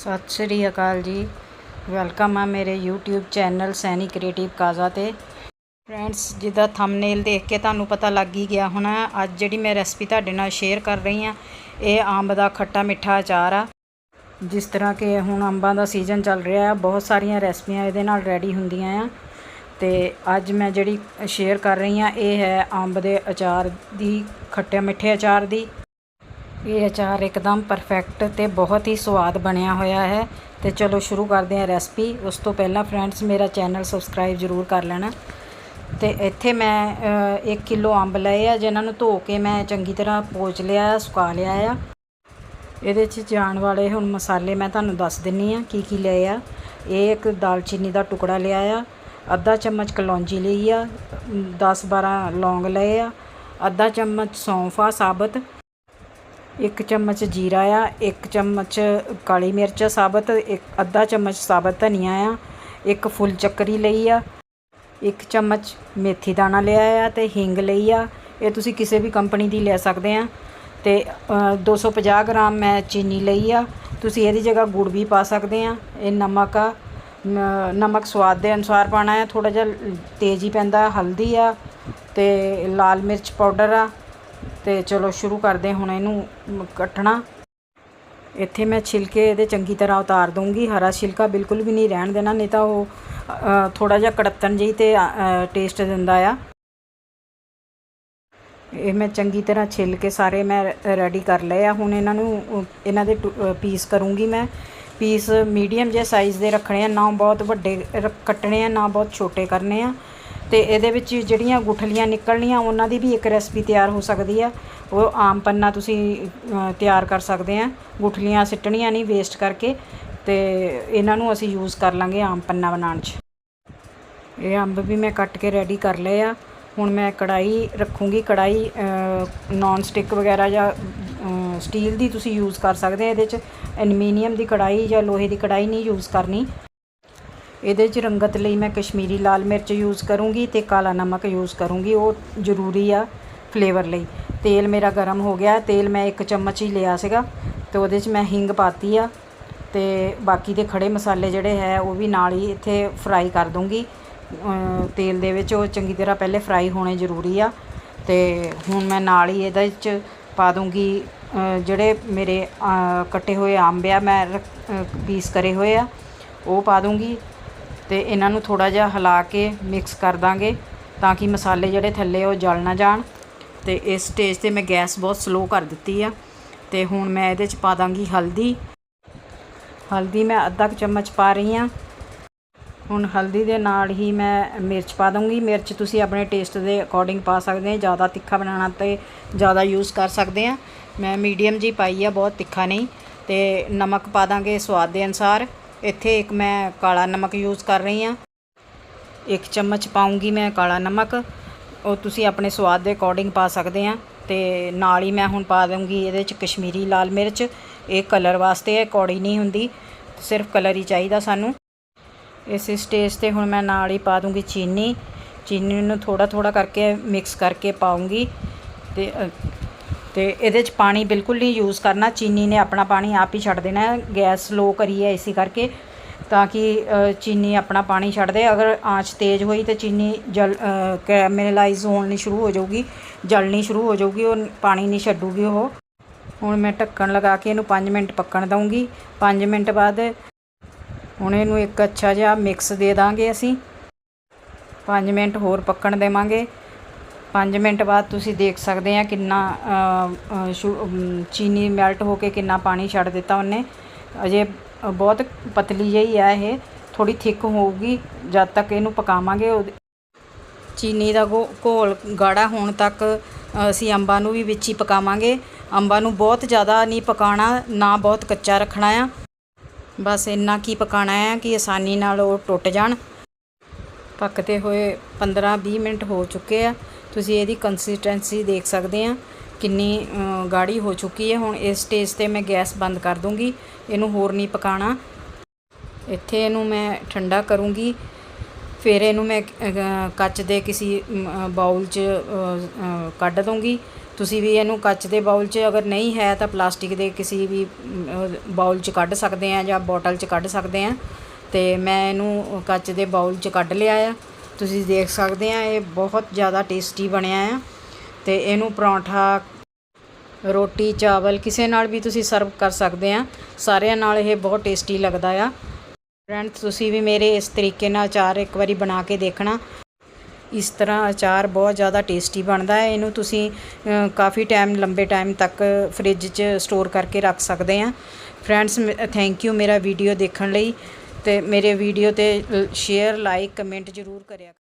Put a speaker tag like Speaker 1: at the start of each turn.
Speaker 1: ਸਤਿ ਸ਼੍ਰੀ ਅਕਾਲ ਜੀ। ਵੈਲਕਮ ਆ ਮੇਰੇ YouTube ਚੈਨਲ ਸੈਨੀ ਕ੍ਰੀਏਟਿਵ ਕਾਜ਼ਾ ਤੇ। ਫਰੈਂਡਸ, ਜਿੱਦਾਂ ਥੰਬਨੇਲ ਦੇਖ ਕੇ ਤੁਹਾਨੂੰ ਪਤਾ ਲੱਗ ਹੀ ਗਿਆ ਹੋਣਾ, ਅੱਜ ਜਿਹੜੀ ਮੈਂ ਰੈਸਪੀ ਤੁਹਾਡੇ ਨਾਲ ਸ਼ੇਅਰ ਕਰ ਰਹੀ ਆ ਇਹ ਅੰਬ ਦਾ ਖੱਟਾ ਮਿੱਠਾ ਅਚਾਰ ਆ। ਜਿਸ ਤਰ੍ਹਾਂ ਕਿ ਹੁਣ ਅੰਬਾਂ ਦਾ ਸੀਜ਼ਨ ਚੱਲ ਰਿਹਾ ਆ, ਬਹੁਤ ਸਾਰੀਆਂ ਰੈਸਪੀਆਂ ਇਹਦੇ ਨਾਲ ਰੈਡੀ ਹੁੰਦੀਆਂ ਆ। ਤੇ ਅੱਜ ਮੈਂ ਜਿਹੜੀ ਸ਼ੇਅਰ ਕਰ ਰਹੀ ਆ ਇਹ ਹੈ ਅੰਬ ਦੇ ਅਚਾਰ ਦੀ, ਖੱਟੇ ਮਿੱਠੇ ਅਚਾਰ ਦੀ। ਇਹ ਅਚਾਰ ਇੱਕਦਮ ਪਰਫੈਕਟ ਤੇ ਬਹੁਤ ਹੀ ਸਵਾਦ ਬਣਿਆ ਹੋਇਆ ਹੈ। ਤੇ ਚਲੋ ਸ਼ੁਰੂ ਕਰਦੇ ਹਾਂ ਰੈਸਪੀ ਉਸ ਤੋਂ ਪਹਿਲਾਂ ਫਰੈਂਡਸ ਮੇਰਾ ਚੈਨਲ ਸਬਸਕ੍ਰਾਈਬ ਜ਼ਰੂਰ ਕਰ ਲੈਣਾ। ਤੇ ਇੱਥੇ ਮੈਂ 1 ਕਿਲੋ ਅੰਬ ਲਏ ਆ, ਜਿਨ੍ਹਾਂ ਨੂੰ ਧੋ ਕੇ ਮੈਂ ਚੰਗੀ ਤਰ੍ਹਾਂ ਪੋਚ ਲਿਆ ਆ ਸੁਕਾ ਲਿਆ ਆ। ਇਹਦੇ 'ਚ ਜਾਣ ਵਾਲੇ ਹੁਣ ਮਸਾਲੇ ਮੈਂ ਤੁਹਾਨੂੰ ਦੱਸ ਦਿੰਨੀ ਆ ਕੀ ਕੀ ਲਏ ਆ। ਇਹ ਇੱਕ ਦਾਲਚੀਨੀ ਦਾ ਟੁਕੜਾ ਲਿਆ ਆ। ਅੱਧਾ ਚਮਚ ਕਲੌਂਜੀ ਲਈ ਆ। 10 12 ਲੌਂਗ ਲਏ ਆ। ਅੱਧਾ ਚਮਚ ਸੌਂਫਾ ਸਾਬਤ। ਇੱਕ ਚਮਚ ਜੀਰਾ ਆ ਇੱਕ ਚਮਚ ਕਾਲੀ ਮਿਰਚ ਸਾਬਤ ਇੱਕ ਅੱਧਾ ਚਮਚ ਸਾਬਤ ਧਨੀਆ ਆ ਇੱਕ ਫੁੱਲ ਚੱਕਰੀ ਲਈ ਆ ਇੱਕ ਚਮਚ ਮੇਥੀ ਦਾਣਾ ਲਿਆ ਆ ਤੇ ਹਿੰਗ ਲਈ ਆ। ਇਹ ਤੁਸੀਂ ਕਿਸੇ ਵੀ ਕੰਪਨੀ ਦੀ ਲੈ ਸਕਦੇ ਆ ਤੇ ਅ, 250 ਗ੍ਰਾਮ ਮੈਂ ਚੀਨੀ ਲਈ ਆ। ਤੁਸੀਂ ਇਹਦੀ ਜਗ੍ਹਾ ਗੁੜ ਵੀ ਪਾ ਸਕਦੇ ਆ। ਇਹ ਨਮਕ ਆ ਨਮਕ ਸਵਾਦ ਦੇ ਅਨੁਸਾਰ ਪਾਣਾ ਹੈ ਥੋੜਾ ਜਿਹਾ ਤੇਜ਼ ਹੀ ਪੈਂਦਾ ਹਲਦੀ ਆ ਤੇ ਲਾਲ ਮਿਰਚ ਪਾਊਡਰ ਆ। ਤੇ ਚਲੋ ਸ਼ੁਰੂ ਕਰਦੇ ਹੁਣ ਇਹਨੂੰ ਕੱਟਣਾ। ਇੱਥੇ ਮੈਂ ਛਿਲਕੇ ਇਹਦੇ ਚੰਗੀ ਤਰ੍ਹਾਂ ਉਤਾਰ ਦੂੰਗੀ ਹਰਾ ਛਿਲਕਾ ਬਿਲਕੁਲ ਵੀ ਨਹੀਂ ਰਹਿਣ ਦੇਣਾ, ਨਹੀਂ ਤਾਂ ਉਹ ਥੋੜਾ ਜਿਹਾ ਕੜੱਤਣ ਜਿਹੀ ਤੇ ਟੇਸਟ ਦਿੰਦਾ ਆ। ਇਹ ਮੈਂ ਚੰਗੀ ਤਰ੍ਹਾਂ ਛਿਲ ਕੇ ਸਾਰੇ ਮੈਂ ਰੈਡੀ ਕਰ ਲਏ ਆ। ਹੁਣ ਇਹਨਾਂ ਨੂੰ, ਇਹਨਾਂ ਦੇ ਪੀਸ ਕਰੂੰਗੀ ਮੈਂ। ਪੀਸ ਮੀਡੀਅਮ ਜਿਹੇ ਸਾਈਜ਼ ਦੇ ਰੱਖਣੇ ਆ। ਨਾ ਬਹੁਤ ਵੱਡੇ ਕੱਟਣੇ ਆ, ਨਾ ਬਹੁਤ ਛੋਟੇ ਕਰਨੇ ਆ। ਤੇ ਇਹਦੇ ਵਿੱਚ ਜਿਹੜੀਆਂ ਗੁਠਲੀਆਂ ਨਿਕਲਣੀਆਂ, ਉਹਨਾਂ ਦੀ ਵੀ ਇੱਕ ਰੈਸਪੀ ਤਿਆਰ ਹੋ ਸਕਦੀ ਆ। ਉਹ ਆਮ ਪੰਨਾ ਤੁਸੀਂ ਤਿਆਰ ਕਰ ਸਕਦੇ ਆ। ਗੁਠਲੀਆਂ ਸਿੱਟਣੀਆਂ ਨਹੀਂ ਵੇਸਟ ਕਰਕੇ ਤੇ ਇਹਨਾਂ ਨੂੰ ਅਸੀਂ ਯੂਜ਼ ਕਰ ਲਾਂਗੇ ਆਮ ਪੰਨਾ ਬਣਾਉਣ 'ਚ। ਇਹ ਅੰਬ ਵੀ ਮੈਂ ਕੱਟ ਕੇ ਰੈਡੀ ਕਰ ਲਏ ਆ। ਹੁਣ ਮੈਂ ਕੜਾਈ ਰੱਖੂੰਗੀ। ਕੜਾਈ ਨਾਨ ਸਟਿਕ ਵਗੈਰਾ ਜਾਂ ਸਟੀਲ ਦੀ ਤੁਸੀਂ ਯੂਜ਼ ਕਰ ਸਕਦੇ ਆ ਇਹਦੇ 'ਚ। ਐਲੂਮੀਨੀਅਮ ਦੀ ਕੜਾਈ ਜਾਂ ਲੋਹੇ ਦੀ ਕੜਾਈ ਨਹੀਂ ਯੂਜ਼ ਕਰਨੀ। ਇਹਦੇ 'ਚ ਰੰਗਤ ਲਈ ਮੈਂ ਕਸ਼ਮੀਰੀ ਲਾਲ ਮਿਰਚ ਯੂਜ਼ ਕਰੂੰਗੀ ਤੇ ਕਾਲਾ ਨਮਕ ਯੂਜ਼ ਕਰੂੰਗੀ, ਉਹ ਜ਼ਰੂਰੀ ਆ ਫਲੇਵਰ ਲਈ। ਤੇਲ ਮੇਰਾ ਗਰਮ ਹੋ ਗਿਆ, ਤੇਲ ਮੈਂ ਇੱਕ ਚਮਚ ਹੀ ਲਿਆ ਸੀਗਾ ਤੇ ਉਹਦੇ 'ਚ ਮੈਂ ਹਿੰਗ ਪਾਤੀ ਆ ਤੇ ਬਾਕੀ ਦੇ ਖੜੇ ਮਸਾਲੇ ਜਿਹੜੇ ਹੈ ਉਹ ਵੀ ਨਾਲ ਹੀ ਇੱਥੇ ਫਰਾਈ ਕਰ ਦੂੰਗੀ। ਤੇਲ ਦੇ ਵਿੱਚ ਉਹ ਚੰਗੀ ਤਰ੍ਹਾਂ ਪਹਿਲੇ ਫਰਾਈ ਹੋਣੇ ਜ਼ਰੂਰੀ ਆ ਤੇ ਹੁਣ ਮੈਂ ਨਾਲ ਹੀ ਇਹਦੇ ਵਿੱਚ ਪਾ ਦੂੰਗੀ ਜਿਹੜੇ ਮੇਰੇ ਕੱਟੇ ਹੋਏ ਅੰਬ ਆ ਮੈਂ ਪੀਸ ਕਰੇ ਹੋਏ ਆ, ਉਹ ਪਾ ਦੂੰਗੀ। ਤੇ ਇਹਨਾਂ ਨੂੰ ਥੋੜਾ ਜਿਹਾ ਹਿਲਾ ਕੇ ਮਿਕਸ ਕਰ ਦਾਂਗੇ ਤਾਂ ਕਿ ਮਸਾਲੇ ਜਿਹੜੇ ਥੱਲੇ ਉਹ ਜਲ ਨਾ ਜਾਣ ਤੇ ਇਸ ਸਟੇਜ ਤੇ ਮੈਂ ਗੈਸ ਬਹੁਤ ਸਲੋ ਕਰ ਦਿੱਤੀ ਆ ਤੇ ਹੁਣ ਮੈਂ ਇਹਦੇ ਚ ਪਾ ਦਾਂਗੀ ਹਲਦੀ। ਹਲਦੀ ਮੈਂ ਅੱਧਾ ਕੁ ਚਮਚ ਪਾ ਰਹੀ ਆ। ਹੁਣ ਹਲਦੀ ਦੇ ਨਾਲ ਹੀ ਮੈਂ ਮਿਰਚ ਪਾ ਦੂੰਗੀ ਮਿਰਚ ਤੁਸੀਂ ਆਪਣੇ ਟੇਸਟ ਦੇ ਅਕੋਰਡਿੰਗ ਪਾ ਸਕਦੇ ਆ। ਜ਼ਿਆਦਾ ਤਿੱਖਾ ਬਣਾਉਣਾ ਤੇ ਜ਼ਿਆਦਾ ਯੂਜ਼ ਕਰ ਸਕਦੇ ਆ। ਮੈਂ ਮੀਡੀਅਮ ਜੀ ਪਾਈ ਆ, ਬਹੁਤ ਤਿੱਖਾ ਨਹੀਂ ਤੇ ਨਮਕ ਪਾ ਦਾਂਗੇ ਸਵਾਦ ਦੇ ਅਨਸਾਰ। ਇੱਥੇ ਇੱਕ ਮੈਂ ਕਾਲਾ ਨਮਕ ਯੂਜ਼ ਕਰ ਰਹੀ ਹਾਂ। ਇੱਕ ਚਮਚ ਪਾਉਂਗੀ ਮੈਂ ਕਾਲਾ ਨਮਕ। ਉਹ ਤੁਸੀਂ ਆਪਣੇ ਸਵਾਦ ਦੇ ਅਕੋਰਡਿੰਗ ਪਾ ਸਕਦੇ ਆ ਤੇ ਨਾਲ ਹੀ ਮੈਂ ਹੁਣ ਪਾ ਦੂੰਗੀ ਇਹਦੇ ਚ ਕਸ਼ਮੀਰੀ ਲਾਲ ਮਿਰਚ। ਇਹ ਕਲਰ ਵਾਸਤੇ ਹੈ ਕੌੜੀ ਨਹੀਂ ਹੁੰਦੀ, ਸਿਰਫ ਕਲਰ ਹੀ ਚਾਹੀਦਾ ਸਾਨੂੰ। ਇਸ ਸਟੇਜ ਤੇ ਹੁਣ ਮੈਂ ਨਾਲ ਹੀ ਪਾ ਦੂੰਗੀ ਚੀਨੀ। ਚੀਨੀ ਨੂੰ ਥੋੜਾ ਥੋੜਾ ਕਰਕੇ ਮਿਕਸ ਕਰਕੇ ਪਾਉਂਗੀ ਤੇ ਤੇ ਇਹਦੇ ਚ ਪਾਣੀ ਬਿਲਕੁਲ ਨਹੀਂ ਯੂਜ਼ ਕਰਨਾ। ਚੀਨੀ ਨੇ ਆਪਣਾ ਪਾਣੀ ਆਪ ਹੀ ਛੱਡ ਦੇਣਾ ਗੈਸ ਸਲੋ ਕਰੀ ਹੈ ਇਸੇ ਕਰਕੇ ਤਾਂ ਕਿ ਚੀਨੀ ਆਪਣਾ ਪਾਣੀ ਛੱਡ ਦੇ। ਅਗਰ ਆਂਚ ਤੇਜ਼ ਹੋਈ ਤੇ ਚੀਨੀ ਜਲ ਕੈਰਮਲਾਈਜ਼ ਹੋਣੀ ਸ਼ੁਰੂ ਹੋ ਜਾਊਗੀ, ਜਲਣੀ ਸ਼ੁਰੂ ਹੋ ਜਾਊਗੀ, ਉਹ ਪਾਣੀ ਨਹੀਂ ਛੱਡੂਗੀ ਉਹ। ਹੁਣ ਮੈਂ ਢੱਕਣ ਲਗਾ ਕੇ ਇਹਨੂੰ 5 ਮਿੰਟ ਪੱਕਣ ਦਊਂਗੀ। 5 ਮਿੰਟ ਬਾਅਦ ਹੁਣ ਇਹਨੂੰ ਇੱਕ ਅੱਛਾ ਜਿਹਾ ਮਿਕਸ ਦੇ ਦਾਂਗੇ ਅਸੀਂ। 5 ਮਿੰਟ ਹੋਰ ਪੱਕਣ ਦੇਵਾਂਗੇ। 5 ਮਿੰਟ ਬਾਅਦ ਤੁਸੀਂ ਦੇਖ ਸਕਦੇ ਆ ਕਿੰਨਾ ਅ, ਚੀਨੀ ਮੈਲਟ ਹੋ ਕੇ ਕਿੰਨਾ ਪਾਣੀ ਛੱਡ ਦਿੱਤਾ ਉਹਨੇ। ਅਜੇ ਬਹੁਤ ਪਤਲੀ ਜਿਹੀ ਆ ਇਹ। ਥੋੜੀ ਥਿਕ ਹੋਊਗੀ ਜਦ ਤੱਕ ਇਹਨੂੰ ਪਕਾਵਾਂਗੇ ਉਹਦੇ- ਚੀਨੀ ਦਾ ਘੋ- ਘੋਲ ਗਾੜਾ ਹੋਣ ਤੱਕ ਅਸੀਂ ਅੰਬਾਂ ਨੂੰ ਵੀ ਵਿੱਚ ਹੀ ਪਕਾਵਾਂਗੇ। ਅੰਬਾਂ ਨੂੰ ਬਹੁਤ ਜ਼ਿਆਦਾ ਨਹੀਂ ਪਕਾਉਣਾ ਨਾ ਬਹੁਤ ਕੱਚਾ ਰੱਖਣਾ ਆ। ਬਸ ਇੰਨਾ ਕੀ ਪਕਾਣਾ ਹੈ ਕਿ ਆਸਾਨੀ ਨਾਲ ਉਹ ਟੁੱਟ ਜਾਣ। ਪੱਕਦੇ ਹੋਏ 15-20 ਮਿੰਟ ਹੋ ਚੁੱਕੇ ਆ। ਤੁਸੀਂ ਇਹਦੀ ਕੰਸਿਸਟੈਂਸੀ ਦੇਖ ਸਕਦੇ ਆ, ਕਿੰਨੀ ਗਾੜੀ ਹੋ ਚੁੱਕੀ ਹੈ। ਹੁਣ ਇਸ ਸਟੇਜ ਤੇ ਮੈਂ ਗੈਸ ਬੰਦ ਕਰ ਦੂੰਗੀ, ਇਹਨੂੰ ਹੋਰ ਨਹੀਂ ਪਕਾਣਾ। ਇੱਥੇ ਇਹਨੂੰ ਮੈਂ ਠੰਡਾ ਕਰੂੰਗੀ। ਫਿਰ ਇਹਨੂੰ ਮੈਂ ਕੱਚ ਦੇ ਕਿਸੇ ਬਾਉਲ 'ਚ ਕੱਢ ਦੂੰਗੀ। ਤੁਸੀਂ ਵੀ ਇਹਨੂੰ ਕੱਚ ਦੇ ਬਾਉਲ 'ਚ ਅਗਰ ਨਹੀਂ ਹੈ ਤਾਂ ਪਲਾਸਟਿਕ ਦੇ ਕਿਸੇ ਵੀ ਬਾਉਲ 'ਚ ਕੱਢ ਸਕਦੇ ਆ ਜਾਂ ਬੋਟਲ 'ਚ ਕੱਢ ਸਕਦੇ ਆ। ਤੇ ਮੈਂ ਇਹਨੂੰ ਕੱਚ ਦੇ ਬਾਉਲ 'ਚ ਕੱਢ ਲਿਆ ਆ। ਤੁਸੀਂ ਦੇਖ ਸਕਦੇ ਆ, ਇਹ ਬਹੁਤ ਜ਼ਿਆਦਾ ਟੇਸਟੀ ਬਣਿਆ ਆ ਤੇ ਇਹਨੂੰ ਪਰੌਂਠਾ, ਰੋਟੀ, ਚਾਵਲ ਕਿਸੇ ਨਾਲ ਵੀ ਤੁਸੀਂ ਸਰਵ ਕਰ ਸਕਦੇ ਆ। ਸਾਰਿਆਂ ਨਾਲ ਇਹ ਬਹੁਤ ਟੇਸਟੀ ਲੱਗਦਾ ਆ। ਫਰੈਂਡ ਤੁਸੀਂ ਵੀ ਮੇਰੇ ਇਸ ਤਰੀਕੇ ਨਾਲ ਅਚਾਰ ਇੱਕ ਵਾਰੀ ਬਣਾ ਕੇ ਦੇਖਣਾ। ਇਸ ਤਰ੍ਹਾਂ ਅਚਾਰ ਬਹੁਤ ਜ਼ਿਆਦਾ ਟੇਸਟੀ ਬਣਦਾ ਹੈ ਇਹਨੂੰ ਤੁਸੀਂ ਕਾਫੀ ਟਾਈਮ ਲੰਬੇ ਟਾਈਮ ਤੱਕ ਫ੍ਰਿਜ 'ਚ ਸਟੋਰ ਕਰਕੇ ਰੱਖ ਸਕਦੇ ਆ। ਫਰੈਂਡਸ ਥੈਂਕ ਯੂ ਮੇਰਾ ਵੀਡੀਓ ਦੇਖਣ ਲਈ। ਅਤੇ ਮੇਰੇ ਵੀਡੀਓ ਤੇ ਸ਼ੇਅਰ ਲਾਈਕ ਕਮੈਂਟ ਜ਼ਰੂਰ ਕਰਿਆ